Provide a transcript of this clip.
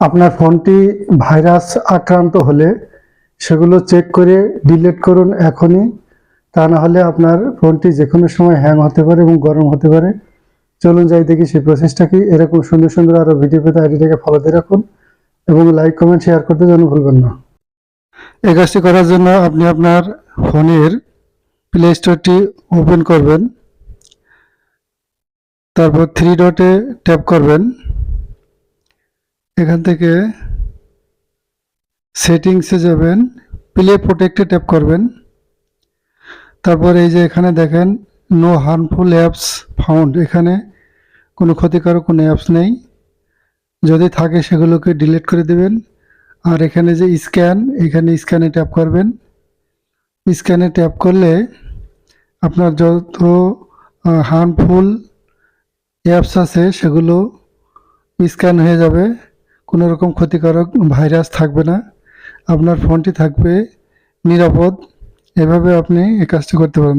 আপনার ফোনটি ভাইরাস আক্রান্ত হলে সেগুলো চেক করে ডিলিট করুন এখনই। তা না হলে আপনার ফোনটি যে কোনো সময় হ্যাং হতে পারে এবং গরম হতে পারে। চলুন যাই দেখি সেই প্রসেসটা কি। এরকম সুন্দর সুন্দর আরও ভিডিও পেতে আইডিটাকে ফলো দিয়ে রাখুন এবং লাইক কমেন্ট শেয়ার করতে যেন ভুলবেন না। এই কাজটি করার জন্য আপনি আপনার ফোনের প্লে স্টোরটি ওপেন করবেন। তারপর থ্রি ডটে ট্যাপ করবেন। এখান থেকে সেটিংসে যাবেন প্লে প্রোটেক্টে ট্যাপ করবেন। তারপর এই যে এখানে দেখেন নো হার্মফুল অ্যাপস ফাউন্ড এখানে কোনো ক্ষতিকারক কোনো অ্যাপস নেই। যদি থাকে সেগুলোকে ডিলিট করে দেবেন। আর এখানে যে স্ক্যান এখানে স্ক্যানে ট্যাপ করবেন। স্ক্যানে ট্যাপ করলে আপনার যত হার্মফুল অ্যাপস আছে সেগুলো স্ক্যান হয়ে যাবে। কোনো রকম ক্ষতিকারক ভাইরাস থাকবে না। আপনার ফোনটি থাকবে নিরাপদ। এভাবে আপনি এই কাজটি করতে পারেন।